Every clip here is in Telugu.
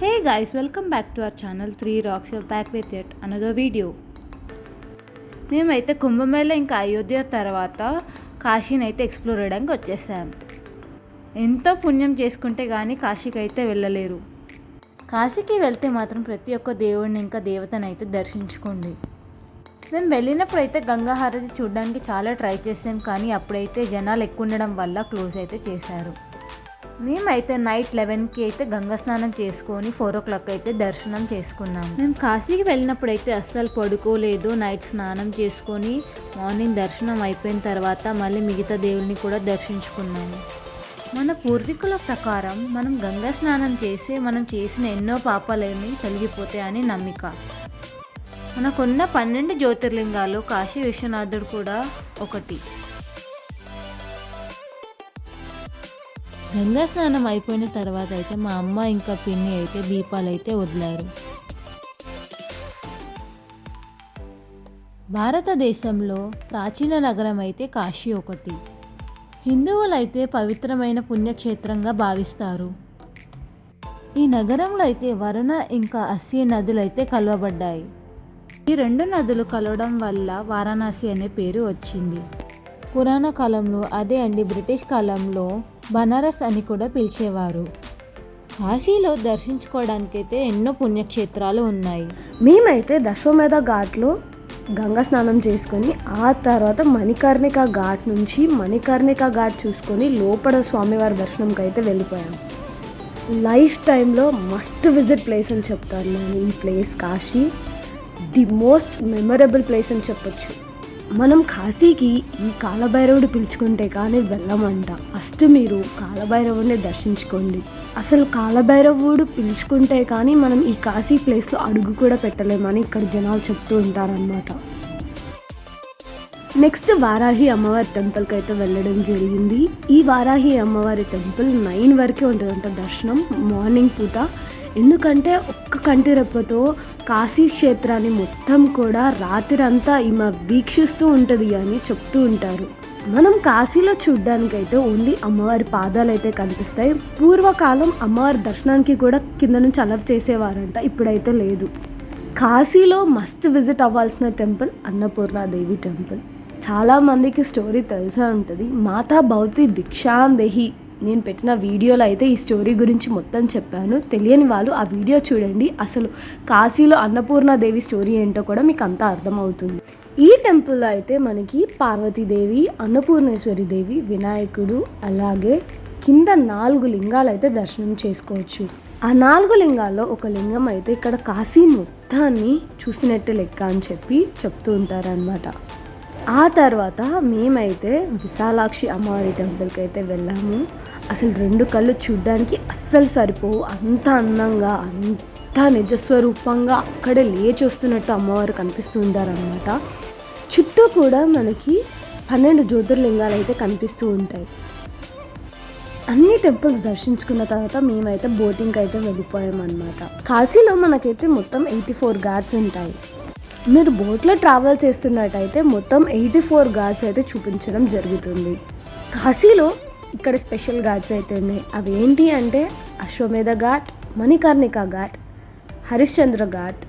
Hey guys welcome back to our channel three rocks back with at another video మేమైతే కుంభమేళ ఇంకా అయోధ్య తర్వాత కాశీని అయితే ఎక్స్ప్లోర్ చేయడానికి వచ్చేసాం. ఎంతో పుణ్యం చేసుకుంటే కానీ కాశీకి అయితే వెళ్ళలేరు. కాశీకి వెళ్తే మాత్రం ప్రతి ఒక్క దేవుడిని ఇంకా దేవతను అయితే దర్శించుకోండి. మేము వెళ్ళినప్పుడు అయితే గంగా హారతి చూడడానికి చాలా ట్రై చేసాం కానీ అప్పుడైతే జనాలు ఎక్కువ ఉండడం వల్ల క్లోజ్ అయితే చేశారు. మేమైతే నైట్ లెవెన్కి అయితే గంగా స్నానం చేసుకొని ఫోర్ ఓ క్లాక్ అయితే దర్శనం చేసుకున్నాం. మేము కాశీకి వెళ్ళినప్పుడు అయితే అస్సలు పడుకోలేదు. నైట్ స్నానం చేసుకొని మార్నింగ్ దర్శనం అయిపోయిన తర్వాత మళ్ళీ మిగతా దేవుల్ని కూడా దర్శించుకున్నాము మన పూర్వీకుల ప్రకారం మనం గంగా స్నానం చేసి మనం చేసిన ఎన్నో పాపాలేమి తొలగిపోతాయని నమ్మిక. మనకున్న పన్నెండు జ్యోతిర్లింగాలు కాశీ విశ్వనాథుడు కూడా ఒకటి. గంగా స్నానం అయిపోయిన తర్వాత అయితే మా అమ్మ ఇంకా పిన్ని అయితే దీపాలు అయితే వదిలారు. భారతదేశంలో ప్రాచీన నగరం అయితే కాశీ ఒకటి. హిందువులైతే పవిత్రమైన పుణ్యక్షేత్రంగా భావిస్తారు. ఈ నగరంలో అయితే వరుణ ఇంకా అస్సీ నదులు అయితే కలవబడ్డాయి. ఈ రెండు నదులు కలవడం వల్ల వారణాసి అనే పేరు వచ్చింది. పురాణ కాలంలో అదే అండి బ్రిటిష్ కాలంలో బనారస్ అని కూడా పిలిచేవారు. కాశీలో దర్శించుకోవడానికైతే ఎన్నో పుణ్యక్షేత్రాలు ఉన్నాయి. మేమైతే దశవమేధ ఘాట్లో గంగా స్నానం చేసుకొని ఆ తర్వాత మణికర్ణిక ఘాట్ నుంచి మణికర్ణిక ఘాట్ చూసుకొని లోపల స్వామివారి దర్శనంకి అయితే వెళ్ళిపోయాం. లైఫ్ టైంలో మస్ట్ విజిట్ ప్లేస్ అని చెప్తాను నేను ఈ place Kashi the most memorable place అని చెప్పొచ్చు. మనం కాశీకి ఈ కాలభైరవుడు పిలుచుకుంటే కానీ వెళ్ళమంట. ఫస్ట్ మీరు కాలభైరవుడిని దర్శించుకోండి. అసలు కాలభైరవుడు పిలుచుకుంటే కానీ మనం ఈ కాశీ ప్లేస్లో అడుగు కూడా పెట్టలేమని ఇక్కడ జనాలు చెప్తూ ఉంటారనమాట నెక్స్ట్ వారాహి అమ్మవారి టెంపుల్కి అయితే వెళ్ళడం జరిగింది. ఈ వారాహి అమ్మవారి టెంపుల్ నైన్ వరకే ఉంటుందంట దర్శనం. మార్నింగ్ పూట ఎందుకంటే ఒక్క కంటి రెప్పతో కాశీ క్షేత్రాన్ని మొత్తం కూడా రాత్రంతా ఈమె వీక్షిస్తూ ఉంటుంది అని చెప్తూ ఉంటారు. మనం కాశీలో చూడ్డానికైతే ఓన్లీ అమ్మవారి పాదాలు అయితే కనిపిస్తాయి. పూర్వకాలం అమ్మవారి దర్శనానికి కూడా కింద నుంచి అలవ్ చేసేవారంట. ఇప్పుడైతే లేదు. కాశీలో మస్ట్ విజిట్ అవ్వాల్సిన టెంపుల్ అన్నపూర్ణాదేవి టెంపుల్. చాలామందికి స్టోరీ తెలిసే ఉంటుంది. మాతా భౌతి భిక్షాందేహి నేను పెట్టిన వీడియోలో అయితే ఈ స్టోరీ గురించి మొత్తం చెప్పాను. తెలియని వాళ్ళు ఆ వీడియో చూడండి. అసలు కాశీలో అన్నపూర్ణాదేవి స్టోరీ ఏంటో కూడా మీకు అంతా అర్థమవుతుంది. ఈ టెంపుల్లో అయితే మనకి పార్వతీదేవి అన్నపూర్ణేశ్వరి దేవి వినాయకుడు అలాగే కింద నాలుగు లింగాలు అయితే దర్శనం చేసుకోవచ్చు. ఆ నాలుగు లింగాల్లో ఒక లింగం అయితే ఇక్కడ కాశీ మొత్తాన్ని చూసినట్టు లెక్క అని చెప్పి చెప్తూ ఉంటారనమాట ఆ తర్వాత మేమైతే విశాలాక్షి అమ్మవారి టెంపుల్కి అయితే వెళ్ళాము. అసలు రెండు కళ్ళు చూడ్డానికి అస్సలు సరిపోవు. అంత అందంగా అంత నిజస్వరూపంగా అక్కడే లేచి వస్తున్నట్టు అమ్మవారు కనిపిస్తూ ఉంటారనమాట చుట్టూ కూడా మనకి పన్నెండు జ్యోతిర్లింగాలు అయితే కనిపిస్తూ ఉంటాయి. అన్ని టెంపుల్స్ దర్శించుకున్న తర్వాత మేమైతే బోటింగ్కి అయితే వెళ్ళిపోయాం అనమాట కాశీలో మనకైతే మొత్తం ఎయిటీ ఫోర్ ఘాట్స్ ఉంటాయి. మీరు బోట్లో ట్రావెల్ చేస్తున్నట్టయితే మొత్తం ఎయిటీ ఫోర్ ఘాట్స్ అయితే చూపించడం జరుగుతుంది. కాశీలో ఇక్కడ స్పెషల్ ఘాట్స్ అయితే ఉన్నాయి. అవి ఏంటి అంటే అశ్వమేధ ఘాట్ మణికర్ణిక ఘాట్ హరిశ్చంద్ర ఘాట్.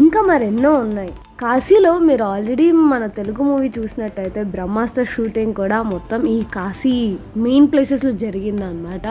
ఇంకా మరెన్నో ఉన్నాయి. కాశీలో మీరు ఆల్రెడీ మన తెలుగు మూవీ చూసినట్టయితే బ్రహ్మాస్త్ర షూటింగ్ కూడా మొత్తం ఈ కాశీ మెయిన్ ప్లేసెస్లో జరిగిందనమాట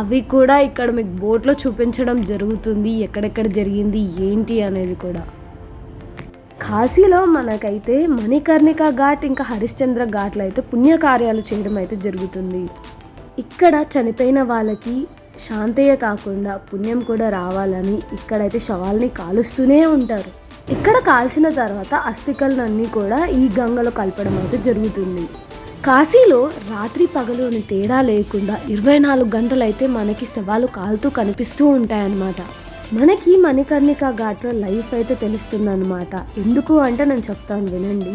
అవి కూడా ఇక్కడ మీకు బోట్లో చూపించడం జరుగుతుంది. ఎక్కడెక్కడ జరిగింది ఏంటి అనేది కూడా. కాశీలో మనకైతే మణికర్ణిక ఘాట్ ఇంకా హరిశ్చంద్ర ఘాట్లో అయితే పుణ్యకార్యాలు చేయడం అయితే జరుగుతుంది. ఇక్కడ చనిపోయిన వాళ్ళకి శాంతయ్య కాకుండా పుణ్యం కూడా రావాలని ఇక్కడైతే శవాల్ని కాలుస్తూనే ఉంటారు. ఇక్కడ కాల్చిన తర్వాత అస్థికలన్నీ కూడా ఈ గంగలో కలపడం అయితే జరుగుతుంది. కాశీలో రాత్రి పగలుని తేడా లేకుండా ఇరవై నాలుగు గంటలైతే మనకి శవాలు కాలుతూ కనిపిస్తూ ఉంటాయన్నమాట. మనకి మణికర్ణిక ఘాట్లో లైఫ్ అయితే తెలుస్తుందన్నమాట. ఎందుకు అంటే నేను చెప్తాను వినండి.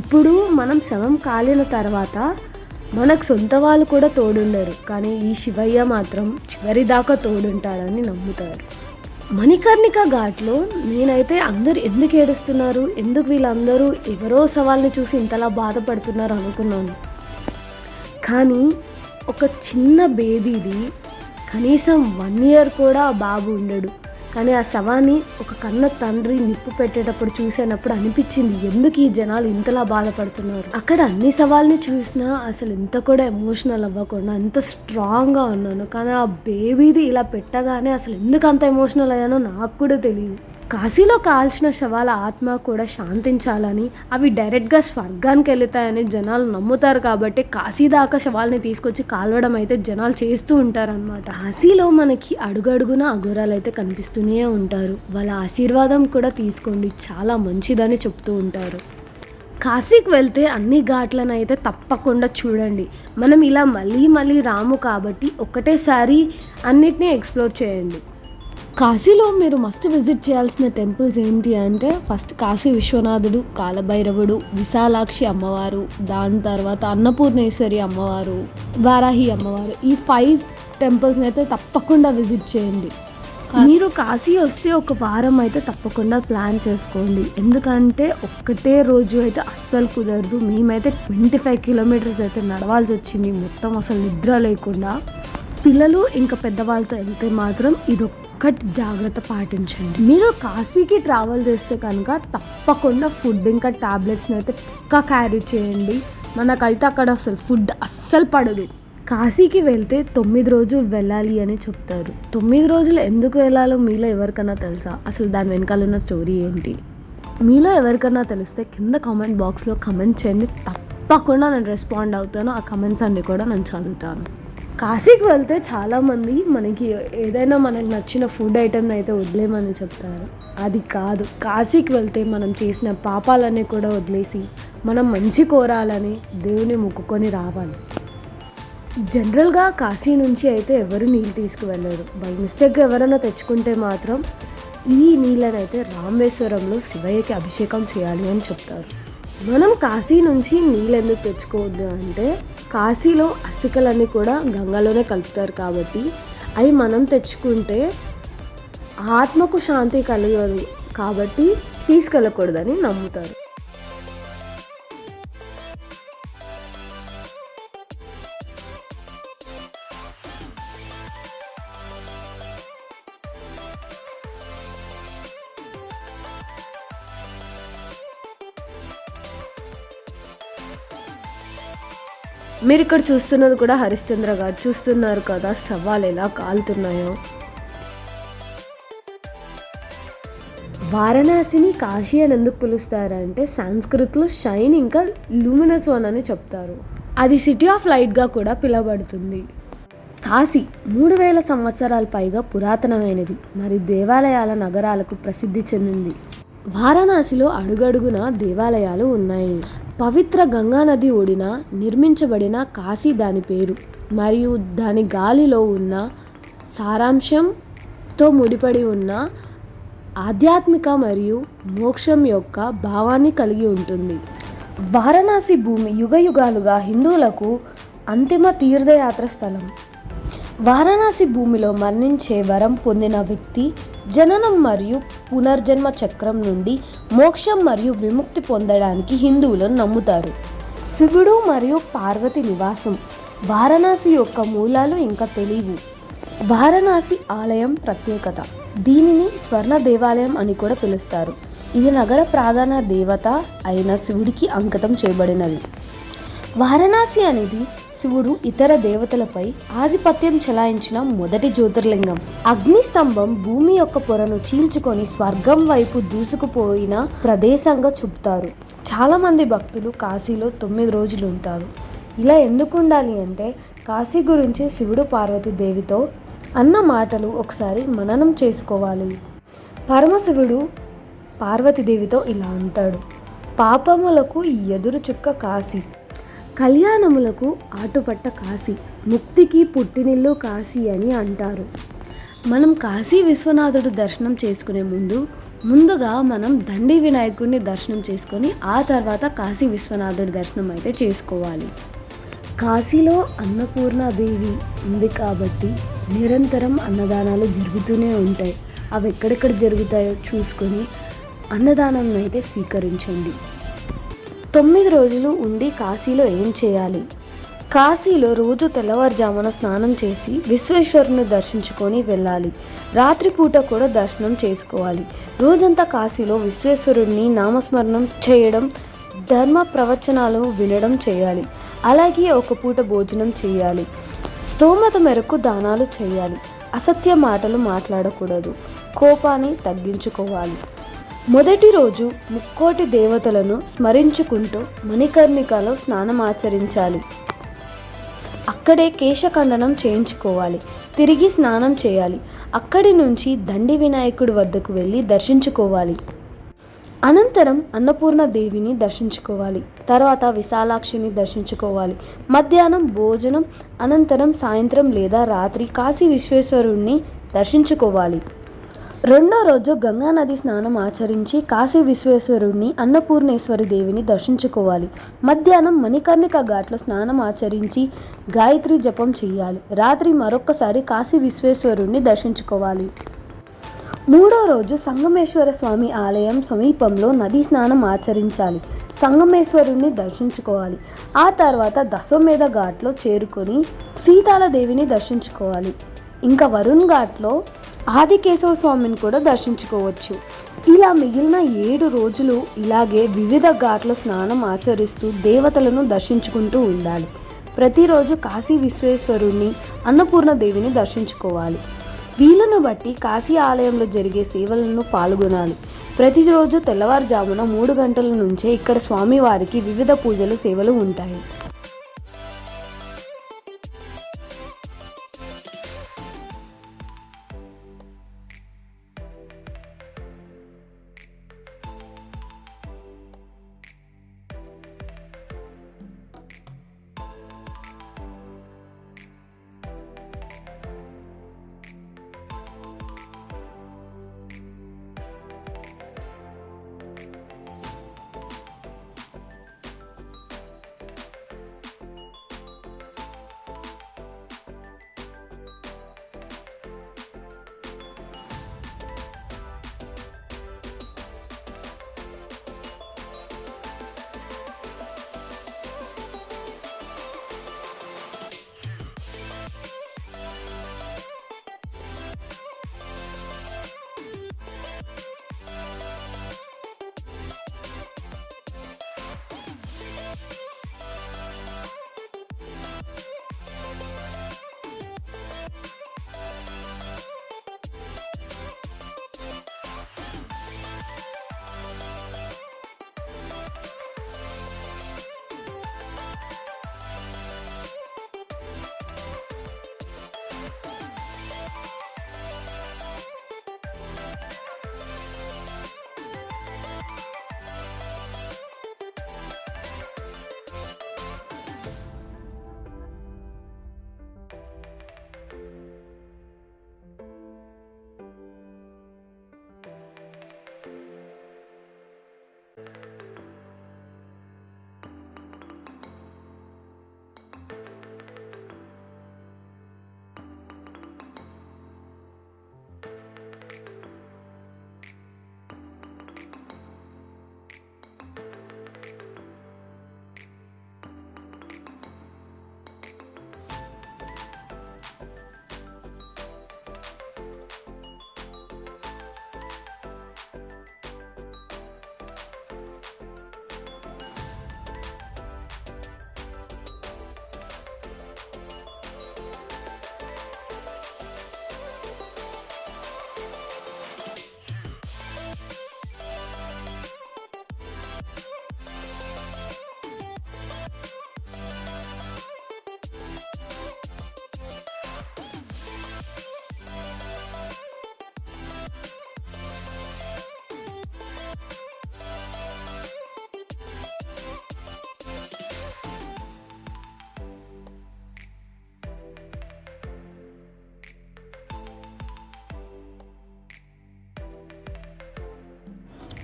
ఇప్పుడు మనం శవం కాలిన తర్వాత మనకు సొంత వాళ్ళు కూడా తోడుండరు. కానీ ఈ శివయ్య మాత్రం చివరి దాకా తోడుంటాడని నమ్ముతారు. మణికర్ణిక ఘాట్లో నేనైతే అందరు ఎందుకు ఏడుస్తున్నారు? ఎందుకు వీళ్ళందరూ ఎవరో సవాల్ని చూసి ఇంతలా బాధపడుతున్నారు అనుకున్నాను. కానీ ఒక చిన్న బేబీది కనీసం వన్ ఇయర్ కూడా ఆ బాబు ఉండడు. కానీ ఆ శవాన్ని ఒక కన్న తండ్రి నిప్పు పెట్టేటప్పుడు చూసేటప్పుడు అనిపించింది ఎందుకు ఈ జనాలు ఇంతలా బాధపడుతున్నారు? అక్కడ అన్ని సవాల్ని చూసినా అసలు ఇంత కూడా ఎమోషనల్ అవ్వకుండా ఎంత స్ట్రాంగ్గా ఉన్నాను. కానీ ఆ బేబీది ఇలా పెట్టగానే అసలు ఎందుకు అంత ఎమోషనల్ అయ్యానో నాకు కూడా తెలియదు కాశీలో కాల్చిన శవాల ఆత్మ కూడా శాంతించాలని అవి డైరెక్ట్గా స్వర్గానికి వెళుతాయని జనాలు నమ్ముతారు కాబట్టి కాశీ దాకా శవాల్ని తీసుకొచ్చి కాల్వడం అయితే జనాలు చేస్తూ ఉంటారనమాట కాశీలో మనకి అడుగడుగున అఘోరాలు అయితే కనిపిస్తూనే ఉంటారు. వాళ్ళ ఆశీర్వాదం కూడా తీసుకోండి చాలా మంచిదని చెప్తూ ఉంటారు. కాశీకి వెళ్తే అన్ని ఘాట్లను అయితే తప్పకుండా చూడండి. మనం ఇలా మళ్ళీ మళ్ళీ రాము కాబట్టి ఒకటేసారి అన్నిటినీ ఎక్స్ప్లోర్ చేయండి. కాశీలో మీరు మస్ట్ విజిట్ చేయాల్సిన టెంపుల్స్ ఏంటి అంటే ఫస్ట్ కాశీ విశ్వనాథుడు కాలభైరవుడు విశాలాక్షి అమ్మవారు దాని తర్వాత అన్నపూర్ణేశ్వరి అమ్మవారు వారాహి అమ్మవారు. ఈ ఫైవ్ టెంపుల్స్ని అయితే తప్పకుండా విజిట్ చేయండి. మీరు కాశీ వస్తే ఒక వారం అయితే తప్పకుండా ప్లాన్ చేసుకోండి. ఎందుకంటే ఒక్కటే రోజు అయితే అస్సలు కుదరదు. మేమైతే ట్వంటీ ఫైవ్ కిలోమీటర్స్ అయితే నడవాల్సి వచ్చింది. మొత్తం అసలు నిద్ర లేకుండా. పిల్లలు ఇంకా పెద్దవాళ్ళతో వెళ్తే మాత్రం ఇదొక్కటి జాగ్రత్త పాటించండి. మీరు కాశీకి ట్రావెల్ చేస్తే కనుక తప్పకుండా ఫుడ్ ఇంకా టాబ్లెట్స్ని అయితే పక్కా క్యారీ చేయండి. మనకైతే అక్కడ అసలు ఫుడ్ అస్సలు పడదు. కాశీకి వెళ్తే తొమ్మిది రోజులు వెళ్ళాలి అని చెప్తారు. తొమ్మిది రోజులు ఎందుకు వెళ్ళాలో మీలో ఎవరికైనా తెలుసా? అసలు దాని వెనకాల ఉన్న స్టోరీ ఏంటి? మీలో ఎవరికైనా తెలిస్తే కింద కామెంట్ బాక్స్లో కమెంట్ చేయండి. తప్పకుండా నేను రెస్పాండ్ అవుతాను. ఆ కమెంట్స్ అన్ని కూడా నేను చదువుతాను. కాశీకి వెళ్తే చాలామంది మనకి ఏదైనా మనకు నచ్చిన ఫుడ్ ఐటెం అయితే వదిలేమని చెప్తారు. అది కాదు. కాశీకి వెళ్తే మనం చేసిన పాపాలన్నీ కూడా వదిలేసి మనం మంచి కోరాలని దేవుని మొక్కుకొని రావాలి. జనరల్గా కాశీ నుంచి అయితే ఎవరు నీళ్ళు తీసుకువెళ్ళరు? బై మిస్టేక్ ఎవరైనా తెచ్చుకుంటే మాత్రం ఈ నీళ్ళనైతే అయితే రామేశ్వరంలో శివయ్యకి అభిషేకం చేయాలి అని చెప్తారు. మనం కాశీ నుంచి నీళ్ళు ఎందుకు తెచ్చుకోవద్దు అంటే కాశీలో అస్థికలన్నీ కూడా గంగలోనే కలుపుతారు కాబట్టి అవి మనం తెచ్చుకుంటే ఆత్మకు శాంతి కలగదు కాబట్టి తీసుకెళ్ళకూడదని నమ్ముతారు. మీరు ఇక్కడ చూస్తున్నది కూడా హరిశ్చంద్ర గారు. చూస్తున్నారు కదా సవాలు ఎలా కాలుతున్నాయో. వారణాసిని కాశీ అని ఎందుకు పిలుస్తారంటే సంస్కృత్లో షైన్ ఇంకా లూమినస్ వన్ అని చెప్తారు. అది సిటీ ఆఫ్ లైట్గా కూడా పిలువబడుతుంది. కాశీ మూడు వేల సంవత్సరాల పైగా పురాతనమైనది మరియు దేవాలయాల నగరాలకు ప్రసిద్ధి చెందింది. వారణాసిలో అడుగడుగున దేవాలయాలు ఉన్నాయి. పవిత్ర గంగా నది ఒడిన నిర్మించబడిన కాశీ దాని పేరు. మరియు దాని గాలిలో ఉన్న సారాంశంతో ముడిపడి ఉన్న ఆధ్యాత్మిక మరియు మోక్షం యొక్క భావాన్ని కలిగి ఉంటుంది. వారణాసి భూమి యుగ యుగాలుగా హిందువులకు అంతిమ తీర్థయాత్ర స్థలం. వారణాసి భూమిలో మరణించే వరం పొందిన వ్యక్తి జననం మరియు పునర్జన్మ చక్రం నుండి మోక్షం మరియు విముక్తి పొందడానికి హిందువులను నమ్ముతారు. శివుడు మరియు పార్వతి నివాసం. వారణాసి యొక్క మూలాలు ఇంకా తెలియవు. వారణాసి ఆలయం ప్రత్యేకత. దీనిని స్వర్ణ దేవాలయం అని కూడా పిలుస్తారు. ఇది నగర ప్రధాన దేవత అయిన శివుడికి అంకితం చేయబడినది. వారణాసి అనేది శివుడు ఇతర దేవతలపై ఆధిపత్యం చెలాయించిన మొదటి జ్యోతిర్లింగం. అగ్ని స్తంభం భూమి యొక్క పొరను చీల్చుకొని స్వర్గం వైపు దూసుకుపోయిన ప్రదేశంగా చెబుతారు చాలా మంది భక్తులు కాశీలో తొమ్మిది రోజులు ఉంటారు. ఇలా ఎందుకు ఉండాలి అంటే కాశీ గురించి శివుడు పార్వతి దేవితో అన్న మాటలు ఒకసారి మననం చేసుకోవాలి. పరమశివుడు పార్వతీదేవితో ఇలా అంటాడు పాపములకు ఎదురు చుక్క కాశీ. కళ్యాణములకు ఆటుపట్ట కాశీ ముక్తికి పుట్టినిల్లు కాశీ అని అంటారు. మనం కాశీ విశ్వనాథుడు దర్శనం చేసుకునే ముందు ముందుగా మనం దండి వినాయకుడిని దర్శనం చేసుకొని ఆ తర్వాత కాశీ విశ్వనాథుడి దర్శనం అయితే చేసుకోవాలి. కాశీలో అన్నపూర్ణాదేవి ఉంది కాబట్టి నిరంతరం అన్నదానాలు జరుగుతూనే ఉంటాయి. అవి ఎక్కడెక్కడ జరుగుతాయో చూసుకొని అన్నదానం అయితే స్వీకరించండి. తొమ్మిది రోజులు ఉండి కాశీలో ఏం చేయాలి? కాశీలో రోజు తెల్లవారుజామున స్నానం చేసి విశ్వేశ్వరుని దర్శించుకొని వెళ్ళాలి. రాత్రిపూట కూడా దర్శనం చేసుకోవాలి. రోజంతా కాశీలో విశ్వేశ్వరుడిని నామస్మరణం చేయడం ధర్మ ప్రవచనాలు వినడం చేయాలి. అలాగే ఒక పూట భోజనం చేయాలి. స్తోమత మేరకు దానాలు చేయాలి. అసత్య మాటలు మాట్లాడకూడదు. కోపాన్ని తగ్గించుకోవాలి. మొదటి రోజు ముక్కోటి దేవతలను స్మరించుకుంటూ మణికర్ణికలో స్నానం ఆచరించాలి అక్కడే కేశఖండనం చేయించుకోవాలి. తిరిగి స్నానం చేయాలి. అక్కడి నుంచి దండి వినాయకుడి వద్దకు వెళ్ళి దర్శించుకోవాలి. అనంతరం అన్నపూర్ణ దేవిని దర్శించుకోవాలి. తర్వాత విశాలాక్షిని దర్శించుకోవాలి. మధ్యాహ్నం భోజనం అనంతరం సాయంత్రం లేదా రాత్రి కాశీ విశ్వేశ్వరుణ్ణి దర్శించుకోవాలి. రెండో రోజు గంగా నది స్నానం ఆచరించి కాశీ విశ్వేశ్వరుణ్ణి అన్నపూర్ణేశ్వరి దేవిని దర్శించుకోవాలి. మధ్యాహ్నం మణికర్ణిక ఘాట్లో స్నానం ఆచరించి గాయత్రి జపం చేయాలి. రాత్రి మరొక్కసారి కాశీ విశ్వేశ్వరుణ్ణి దర్శించుకోవాలి. మూడో రోజు సంగమేశ్వర స్వామి ఆలయం సమీపంలో నదీ స్నానం ఆచరించాలి. సంగమేశ్వరుణ్ణి దర్శించుకోవాలి. ఆ తర్వాత దశమేధ ఘాట్లో చేరుకొని సీతాల దేవిని దర్శించుకోవాలి. ఇంకా వరుణ్ ఘాట్లో ఆదికేశవ స్వామిని కూడా దర్శించుకోవచ్చు. ఇలా మిగిలిన ఏడు రోజులు ఇలాగే వివిధ ఘాట్ల స్నానం ఆచరిస్తూ దేవతలను దర్శించుకుంటూ ఉండాలి. ప్రతిరోజు కాశీ విశ్వేశ్వరుణ్ణి అన్నపూర్ణ దేవిని దర్శించుకోవాలి. వీలును బట్టి కాశీ ఆలయంలో జరిగే సేవలను పాల్గొనాలి. ప్రతిరోజు తెల్లవారుజామున మూడు గంటల నుంచే ఇక్కడ స్వామివారికి వివిధ పూజలు సేవలు ఉంటాయి.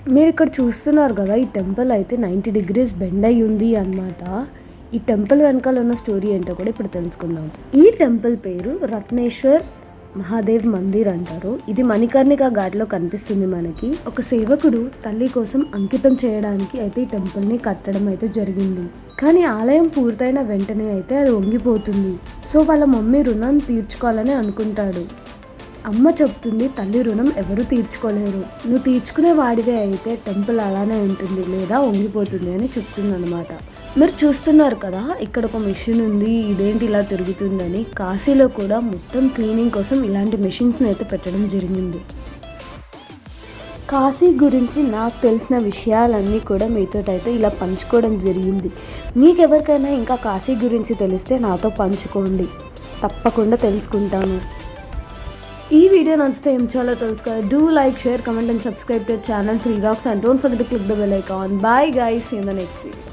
మీరు ఇక్కడ చూస్తున్నారు కదా ఈ టెంపుల్ అయితే నైంటీ డిగ్రీస్ బెండ్ అయి ఉంది అనమాట ఈ టెంపుల్ వెనకాల ఉన్న స్టోరీ ఏంటో కూడా ఇప్పుడు తెలుసుకుందాం. ఈ టెంపుల్ పేరు రత్నేశ్వర్ మహాదేవ్ మందిర్ అంటారు. ఇది మణికర్ణిక ఘాట్లో కనిపిస్తుంది మనకి. ఒక సేవకుడు తల్లి కోసం అంకితం చేయడానికి అయితే ఈ టెంపుల్ని కట్టడం అయితే జరిగింది. కానీ ఆలయం పూర్తయిన వెంటనే అయితే అది వంగిపోతుంది సో వాళ్ళ మమ్మీ రుణం తీర్చుకోవాలని అనుకుంటాడు. అమ్మ చెప్తుంది తల్లి రుణం ఎవరు తీర్చుకోలేరు. నువ్వు తీర్చుకునే వాడివే అయితే టెంపుల్ అలానే ఉంటుంది లేదా వంగిపోతుంది అని చెప్తుంది అనమాట మీరు చూస్తున్నారు కదా ఇక్కడ ఒక మెషిన్ ఉంది ఇదేంటి ఇలా తిరుగుతుందని. కాశీలో కూడా మొత్తం క్లీనింగ్ కోసం ఇలాంటి మెషిన్స్ని అయితే పెట్టడం జరిగింది. కాశీ గురించి నాకు తెలిసిన విషయాలన్నీ కూడా మీతో అయితే ఇలా పంచుకోవడం జరిగింది. మీకు ఎవరికైనా ఇంకా కాశీ గురించి తెలిస్తే నాతో పంచుకోండి. తప్పకుండా తెలుసుకుంటాను. ఈ వీడియో నచ్చితే ఏం చేయాలో తెలుసుకోవాలి do like share comment and subscribe to channel three rocks and don't forget to click the bell icon bye guys in the next video